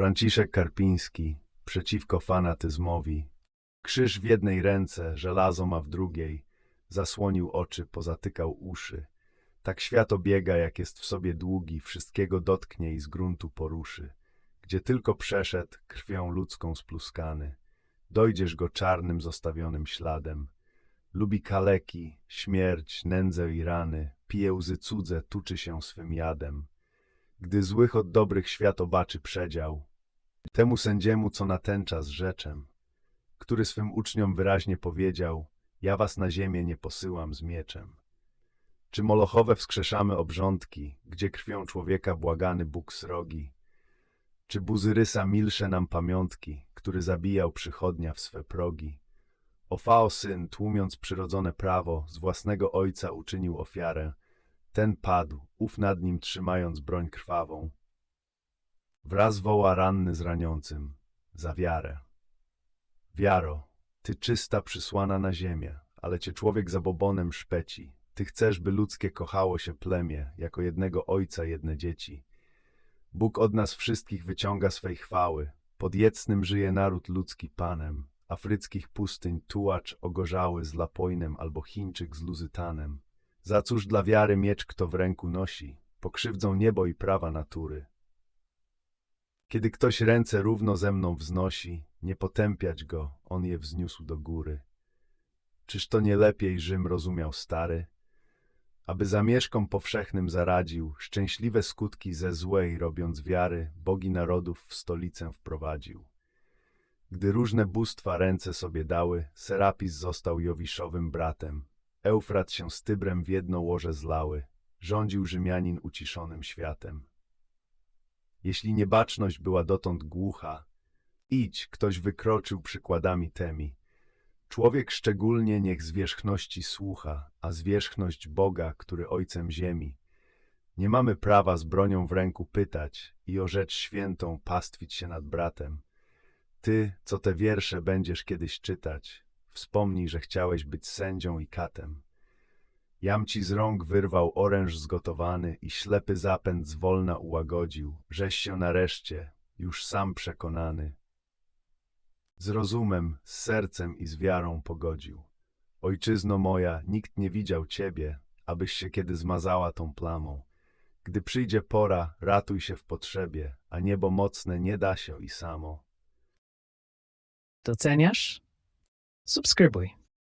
Franciszek Karpiński przeciwko fanatyzmowi. Krzyż w jednej ręce, żelazo ma w drugiej. Zasłonił oczy, pozatykał uszy. Tak świat obiega, jak jest w sobie długi, wszystkiego dotknie i z gruntu poruszy. Gdzie tylko przeszedł, krwią ludzką spluskany. Dojdziesz go czarnym, zostawionym śladem. Lubi kaleki, śmierć, nędzę i rany. Pije łzy cudze, tuczy się swym jadem. Gdy złych od dobrych świat obaczy przedział, temu sędziemu, co na ten czas rzeczem, który swym uczniom wyraźnie powiedział, ja was na ziemię nie posyłam z mieczem. Czy molochowe wskrzeszamy obrządki, gdzie krwią człowieka błagany Bóg srogi? Czy Buzyrysa milsze nam pamiątki, który zabijał przychodnia w swe progi? Ofao syn, tłumiąc przyrodzone prawo, z własnego ojca uczynił ofiarę. Ten padł, ów nad nim trzymając broń krwawą. Wraz woła ranny z raniącym, za wiarę. Wiaro, ty czysta przysłana na ziemię, ale cię człowiek zabobonem szpeci. Ty chcesz, by ludzkie kochało się plemię, jako jednego ojca jedne dzieci. Bóg od nas wszystkich wyciąga swej chwały. Pod Jecnym żyje naród ludzki panem. Afryckich pustyń tułacz ogorzały z Lapojnem albo Chińczyk z Luzytanem. Za cóż dla wiary miecz kto w ręku nosi, pokrzywdzą niebo i prawa natury. Kiedy ktoś ręce równo ze mną wznosi, nie potępiać go, on je wzniósł do góry. Czyż to nie lepiej Rzym rozumiał stary? Aby zamieszkom powszechnym zaradził, szczęśliwe skutki ze złej, robiąc wiary, bogi narodów w stolicę wprowadził. Gdy różne bóstwa ręce sobie dały, Serapis został Jowiszowym bratem. Eufrat się z Tybrem w jedno łoże zlały. Rządził Rzymianin uciszonym światem. Jeśli niebaczność była dotąd głucha, idź, ktoś wykroczył przykładami temi. Człowiek szczególnie niech zwierzchności słucha, a zwierzchność Boga, który Ojcem ziemi. Nie mamy prawa z bronią w ręku pytać i o rzecz świętą pastwić się nad bratem. Ty, co te wiersze będziesz kiedyś czytać, wspomnij, że chciałeś być sędzią i katem. Jam ci z rąk wyrwał oręż zgotowany i ślepy zapęd zwolna ułagodził, żeś się nareszcie, już sam przekonany, z rozumem, z sercem i z wiarą pogodził. Ojczyzno moja, nikt nie widział ciebie, abyś się kiedy zmazała tą plamą. Gdy przyjdzie pora, ratuj się w potrzebie, a niebo mocne nie da się i samo. Doceniasz? Subskrybuj.